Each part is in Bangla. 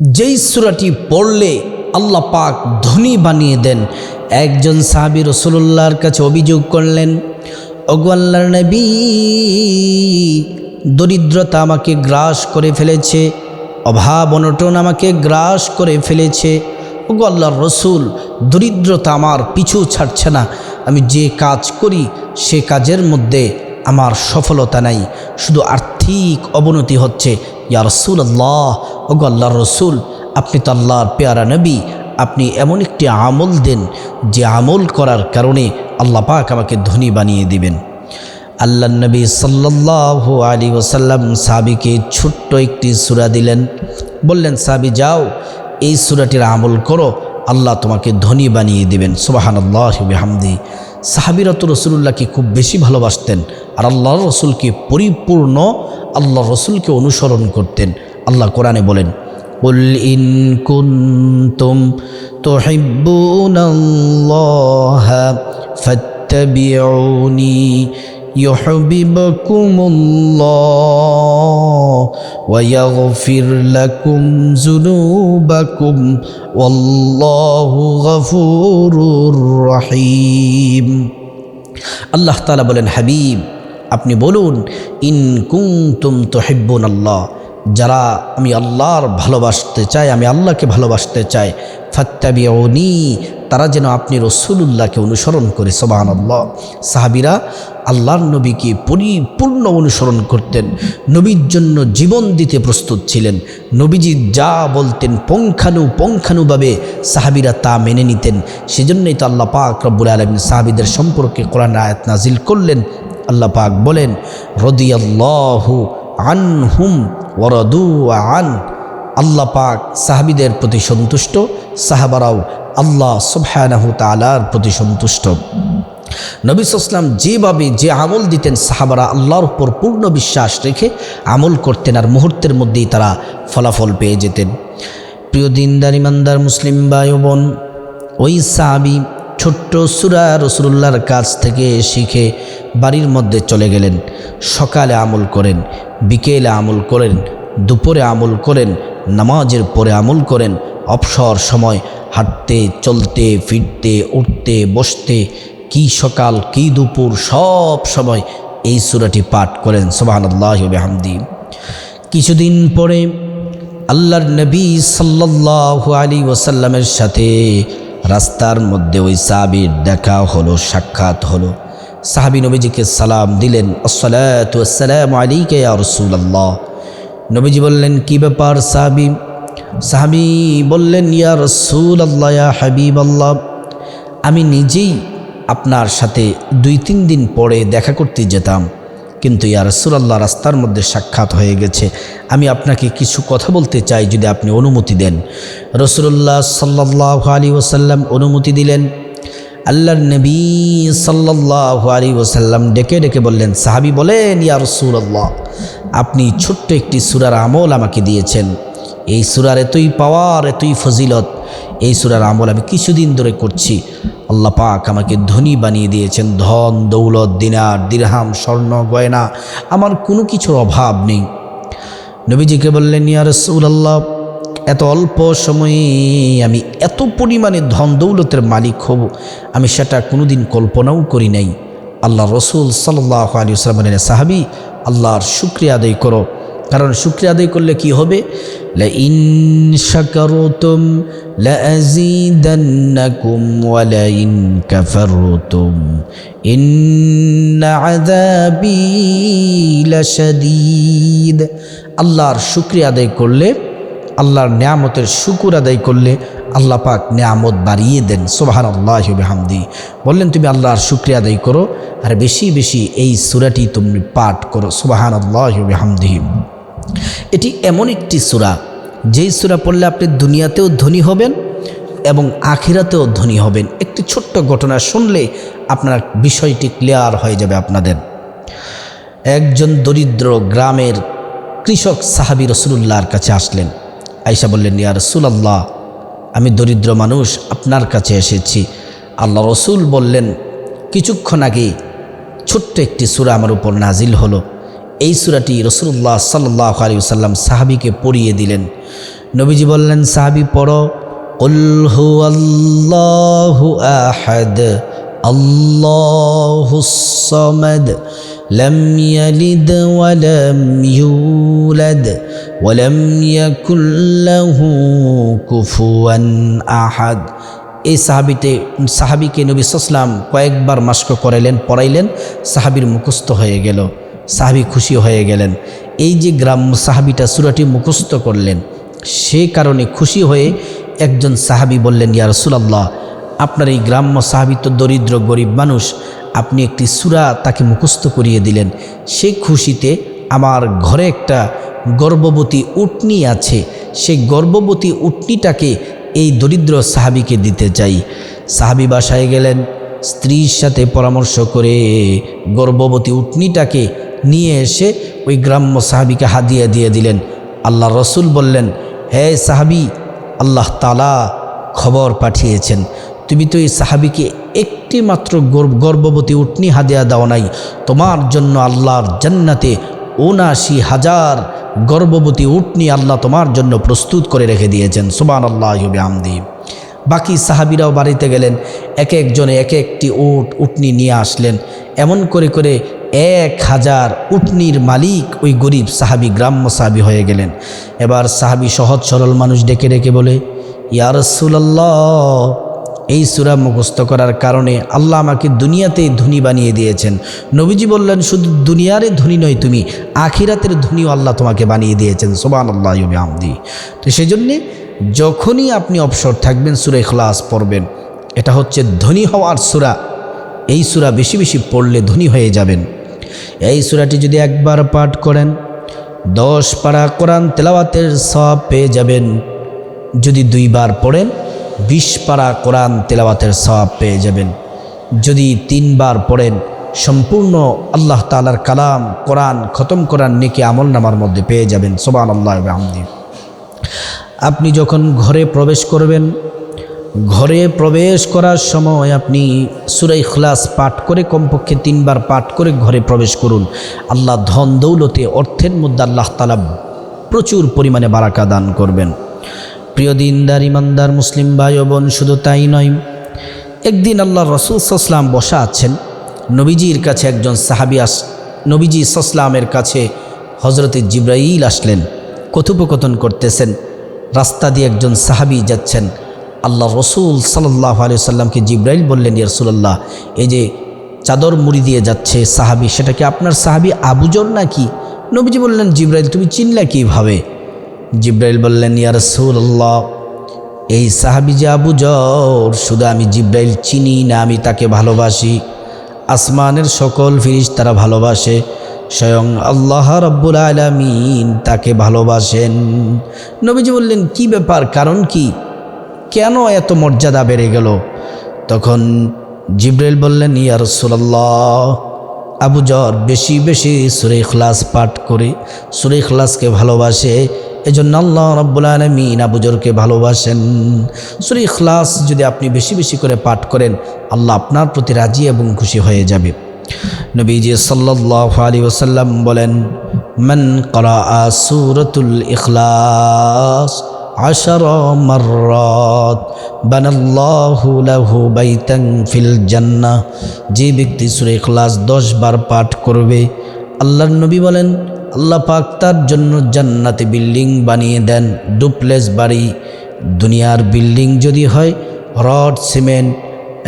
যেই সুরাটি পড়লে আল্লাহ পাক ধনী বানিয়ে দেন, একজন সাহাবি রসুল্লাহর কাছে অভিযোগ করলেন, ওগো আল্লাহর নবী, দরিদ্রতা আমাকে গ্রাস করে ফেলেছে, অভাব অনটন আমাকে গ্রাস করে ফেলেছে। ওগো আল্লাহর রসুল, দরিদ্রতা আমার পিছু ছাড়ছে না, আমি যে কাজ করি সে কাজের মধ্যে আমার সফলতা নাই, শুধু আর্থিক অবনতি হচ্ছে। ইয়া রসুল আল্লাহ ওগো আল্লাহর রসুল, আপনি তো আল্লাহর পেয়ারা নবী, আপনি এমন একটি আমল দেন যে আমল করার কারণে আল্লাহ পাক আমাকে ধনী বানিয়ে দিবেন। আল্লাহ নবী সাল্লাহ আলী ওসাল্লাম সাবিকে ছোট্ট একটি সুরা দিলেন। বললেন সাবি যাও, এই সুরাটির আমল করো, আল্লাহ তোমাকে ধনী বানিয়ে দিবেন। সুবাহান আল্লাহ হামদি সাহাবিরা তো রসুল্লাহকে খুব বেশি ভালোবাসতেন আর আল্লাহর রসুলকে পরিপূর্ণ আল্লাহ রসুলকে অনুসরণ করতেন। আল্লাহ কোরআনে বলেন قل إن كنتم تحبون الله فاتبعوني يحببكم الله ويغفر لكم ذنوبكم والله غفور رحيم আল্লাহ তালা বলেন হাবিব আপনি বলুন ইন কুন্তুম তোহিব্বুন আল্লাহ যারা আমি আল্লাহর ভালোবাসতে চাই, আমি আল্লাহকে ভালোবাসতে চাই, ফাত্তাবিউনি, তারা যেন আপনি রসুলুল্লাহকে অনুসরণ করে সোবাহান আল্লাহ সাহাবিরা আল্লাহর নবীকে পরিপূর্ণ অনুসরণ করতেন, নবীর জন্য জীবন দিতে প্রস্তুত ছিলেন, নবীজি যা বলতেন পঙ্খানু পঙ্খানুভাবে সাহাবিরা তা মেনে নিতেন। সেজন্যই তো আল্লাহ পাক রব্বুল আলমিন সাহাবিদের সম্পর্কে কোরআন আয়াত নাজিল করলেন। আল্লাহ পাক বলেন, রদিয়াল্লাহু আনহুম ওরদু আন। আল্লাহ পাক সাহাবিদের প্রতি সন্তুষ্ট, সাহাবারাও আল্লাহ সুবহানাহু তালার প্রতি সন্তুষ্ট। নবী যেভাবে যে আমল দিতেন, সাহাবারা আল্লাহর উপর পূর্ণ বিশ্বাস রেখে আমল করতেন আর মুহূর্তের মধ্যেই তারা ফলাফল পেয়ে যেতেন। প্রিয় দিনদার, ইমানদার, মুসলিম ভাই বোন, ওই সাহাবি ছোট্ট সুরা রসুল্লাহর কাছ থেকে শিখে বাড়ির মধ্যে চলে গেলেন। সকালে আমল করেন, বিকেলে আমল করেন, দুপুরে আমল করেন, নামাজের পরে আমল করেন, অবসর সময় হাঁটতে, চলতে, ফিরতে, উঠতে, বসতে, কি সকাল, কি দুপুর, সব সময় এই সুরাটি পাঠ করেন। সোবাহান আল্লাহ হামদি কিছুদিন পরে আল্লাহর নবী সাল্লাহ আলী ওসাল্লামের সাথে রাস্তার মধ্যে ওই সাহাবির দেখা হলো, সাক্ষাৎ হলো। সাহাবি নবীজিকে সালাম দিলেন আসসালাম আলীকে রসুল্লাহ নবীজি বললেন, কি ব্যাপার সাহাবি? সাহাবি বললেন, ইয়া রসুল আল্লাহ ইয়া হাবিব আল্লাহ আমি নিজেই আপনার সাথে দুই তিন দিন পরে দেখা করতে যেতাম। কিন্তু ইয়া রসুলাল্লাহ, রাস্তার মধ্যে সাক্ষাৎ হয়ে গেছে। আমি আপনাকে কিছু কথা বলতে চাই যদি আপনি অনুমতি দেন। রসুল্লাহ সাল্লাহ আলী ওসাল্লাম অনুমতি দিলেন। আল্লাহর নবী সাল্লাহ আলী ওসাল্লাম ডেকে ডেকে বললেন, সাহাবি বলেন, ইয়া রসুল্লাহ আপনি ছোট্ট একটি সুরার আমল আমাকে দিয়েছেন। এই সুরার এতই পাওয়ার এতই ফজিলত এই সুরার আমল আমি কিছুদিন ধরে করছি। আল্লাহ পাক আমাকে ধনী বানিয়ে দিয়েছেন। ধন, দৌলত, দিনার, দিরহাম, স্বর্ণ, গয়না, আমার কোনো কিছুর অভাব নেই। নবীজিকে বললেন, ইয়া রসুল্লাহ এত অল্প সময়ে আমি এত পরিমাণে ধন দৌলতের মালিক হব, আমি সেটা কোনোদিন কল্পনাও করি নাই। আল্লাহ রসুল সাল্লাহ আলী সাল্লামের সাহাবি, আল্লাহর শুক্রিয়া আদায় করো। কারণ শুক্রিয়া আদায় করলে কি হবে? আল্লাহর শুক্রিয়া আদায় করলে, আল্লাহর নিয়ামতের শুকুর আদায় করলে আল্লাহ পাক নিয়ামত বাড়িয়ে দেন। সোবাহান আল্লাহ হামদি বললেন, তুমি আল্লাহর শুক্রিয়া আদায় করো, আর বেশি বেশি এই সুরাটি তুমি পাঠ করো। সোবাহান আল্লাহ হামদি এটি এমন একটি সুরা, যেই সুরা পড়লে আপনি দুনিয়াতেও ধনী হবেন এবং আখিরাতেও ধনী হবেন। একটি ছোট্ট ঘটনা শুনলে আপনার বিষয়টি ক্লিয়ার হয়ে যাবে আপনাদের। একজন দরিদ্র গ্রামের কৃষক সাহাবি রসুল্লাহর কাছে আসলেন। আইসা বললেন, ইয়া রসুলাল্লাহ, আমি দরিদ্র মানুষ, আপনার কাছে এসেছি। আল্লাহ রসুল বললেন, কিছুক্ষণ আগে ছোট্ট একটি সুরা আমার উপর নাজিল হলো। এই সুরাটি রসুল্লাহ সাল্লাহ আলী সাল্লাম সাহাবিকে পড়িয়ে দিলেন নবীজি বললেন সাহাবি পড়ো قل هو الله أحد الله الصمد لم يلد ولم يولد ولم يكن له كفوا أحد এই সাহাবিতে সাহাবিকে নবী সাল্লাম কয়েকবার মাস্ক করাইলেন পড়াইলেন সাহাবির মুখস্থ হয়ে গেল সাহাবি খুশি হয়ে গেলেন। এই যে গ্রাম্য সাহাবিটা সুরাটি মুখস্থ করলেন, সে কারণে খুশি হয়ে একজন সাহাবি বললেন, ইয়া রসুলাল্লাহ, আপনার এই গ্রাম্য সাহাবি তো দরিদ্র, গরিব মানুষ, আপনি একটি সুরা তাকে মুখস্থ করিয়ে দিলেন। সেই খুশিতে আমার ঘরে একটা গর্ভবতী উটনি আছে সেই গর্ভবতী উটনিটাকে এই দরিদ্র সাহাবিকে দিতে চাই। সাহাবি বাসায় গেলেন, স্ত্রীর সাথে পরামর্শ করে গর্ভবতী উটনিটাকে নিয়ে এসে ওই গ্রাম্য সাহাবিকে হাদিয়া দিয়ে দিলেন। আল্লাহ রসুল বললেন, হে সাহাবি, আল্লাহ তালা খবর পাঠিয়েছেন। তুমি তো এই সাহাবিকে একটি মাত্র গর্ভবতী উটনি হাদিয়া দাও নাই। তোমার জন্য আল্লাহর জান্নাতে উনাশি হাজার গর্ভবতী উটনি আল্লাহ তোমার জন্য প্রস্তুত করে রেখে দিয়েছেন। সুবান আল্লাহ আমদি বাকি সাহাবিরাও বাড়িতে গেলেন। এক একজনে এক একটি উট, উটনি নিয়ে আসলেন। এমন করে করে এক হাজার উটনির মালিক ওই গরিব সাহাবি গ্রাম্য সাহাবি হয়ে গেলেন। এবার সাহাবি সহজ সরল মানুষ ডেকে ডেকে বলে ইয়ারসুল্লাহ এই সুরা মুখস্থ করার কারণে আল্লাহ আমাকে দুনিয়াতেই ধনী বানিয়ে দিয়েছেন। নবীজি বললেন, শুধু দুনিয়ারে ধনী নয় তুমি, আখিরাতের ধনীও আল্লাহ তোমাকে বানিয়ে দিয়েছেন। সোবান আল্লাহ আমদি তো সেই জন্যে যখনই আপনি অবসর থাকবেন, সুরে খলাস পড়বেন, এটা হচ্ছে ধনী হওয়ার সুরা। এই সুরা বেশি বেশি পড়লে ধনী হয়ে যাবেন। এই সুরাটি যদি একবার পাঠ করেন, দশ পারা কোরআন তেলাওয়াতের সব পেয়ে যাবেন। যদি দুইবার পড়েন, বিশ পারা কোরআন তেলাওয়াতের সব পেয়ে যাবেন। যদি তিনবার পড়েন, সম্পূর্ণ আল্লাহ তালার কালাম, কোরআন খতম কোরআন নেকে আমল নামার মধ্যে পেয়ে যাবেন। সোবান আল্লাহ আমদি আপনি যখন ঘরে প্রবেশ করবেন ঘরে প্রবেশ করার সময় আপনি সুরাই খলাস পাঠ করে কমপক্ষে তিনবার পাঠ করে ঘরে প্রবেশ করুন। আল্লাহ ধন দৌলতে অর্থের মধ্যে আল্লাহ তালা প্রচুর পরিমাণে বারাকা দান করবেন। প্রিয় দিনদার, ইমানদার, মুসলিম ভাই ও বোন শুধু তাই নয়, একদিন আল্লাহ রসুল সাসলাম বসা আছেন, নবীজির কাছে একজন সাহাবি আস, নবীজি সাসলামের কাছে হজরতে জিব্রাইল আসলেন, কথোপকথন করতেছেন, রাস্তা দিয়ে একজন সাহাবি যাচ্ছেন আল্লাহ রসুল সাল্লাহ আলি সাল্লামকে জিব্রাইল বললেন ইয়ারসুল্লাহ এই যে চাদর মুড়ি দিয়ে যাচ্ছে সাহাবি, সেটা কি আপনার সাহাবি আবুজর নাকি? নবীজি বললেন, জিব্রাইল, তুমি চিনলা কীভাবে? জিব্রাইল বললেন ইয়ারসুল্লাহ এই সাহাবি যে আবুজর, শুধু আমি জিব্রাইল চিনি না, আমি তাকে ভালোবাসি। আসমানের সকল ফিরিস তারা ভালোবাসে, স্বয়ং আল্লাহ রব্বুল আলমিন তাকে ভালোবাসেন। নবীজি বললেন, কি ব্যাপার? কারণ কি? কেন এত মর্যাদা বেড়ে গেল? তখন জিব্রাইল বললেন ইয়ার সুরাল্লাহ আবু জর বেশি বেশি সুরে খলাস পাঠ করে, সুরে খলাসকে ভালোবাসে, এজন্য আল্লাহ রব্বুল আলমিন আবুজরকে ভালোবাসেন। সুরে খলাস যদি আপনি বেশি বেশি করে পাঠ করেন, আল্লাহ আপনার প্রতি রাজি এবং খুশি হয়ে যাবে। নবীজি সাল্লাহ আলী ওসাল্লাম বলেন, মন করা সুরতুল ইখলাস عشر مرات بنى الله له بيتا في الجنة যে ব্যক্তি সুরে ইখলাস দশ বার পাঠ করবে আল্লাহর নবী বলেন আল্লাহ পাক তার জন্য জান্নাতে বিল্ডিং বানিয়ে দেন ডুপ্লেস বাড়ি দুনিয়ার বিল্ডিং যদি হয় রড সিমেন্ট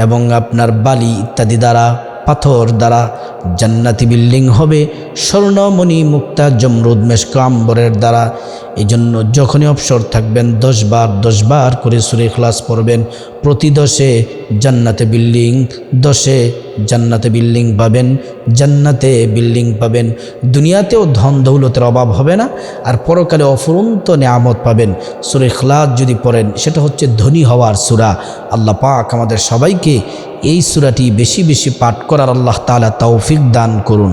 এবং আপনার বালি ইত্যাদি দ্বারা পাথর দ্বারা জান্নাতি বিল্ডিং হবে। স্বর্ণমণি মুক্তা জমরুদ মেশকাম্বরের দ্বারা। এই জন্য যখনই অবসর থাকবেন, দশ বার দশ বার করে সুরে ক্লাস পড়বেন। প্রতি দশে জান্নাতে বিল্ডিং, দশে জান্নাতে বিল্ডিং পাবেন, জান্নাতে বিল্ডিং পাবেন। দুনিয়াতেও ধন দৌলতের অভাব হবে না, আর পরকালে অফুরন্ত নিয়ামত পাবেন। সুরে খলাস যদি পড়েন, সেটা হচ্ছে ধনী হওয়ার সুরা। আল্লাহ পাক আমাদের সবাইকে এই সুরাটি বেশি বেশি পাঠ করার আল্লাহ তালা তৌফিক দান করুন।